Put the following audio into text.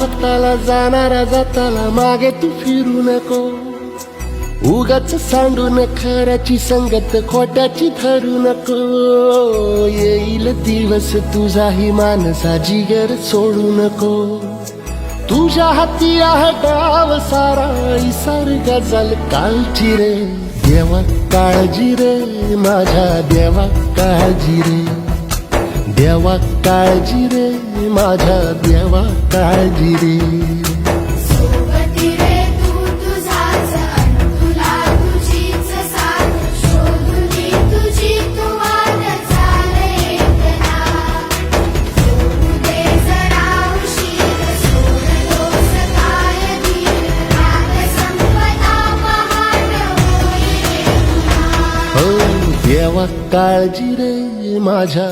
पत्ताला जाणारा जाताला मागे तू फिरू नको. उगाच सांडून खऱ्याची संगत खोट्याची धरू नको. येईल दिवस तुझाही मानसा जिगर सोडू नको. तुझ्या हाती आहे गाव सारा इसार गजल कालची रे. देवा काळजी रे माझ्या देवा काळजी रे. देवा काळजी रे माझ्या देवा काळजी रे. हो देवा काळजी रे माझ्या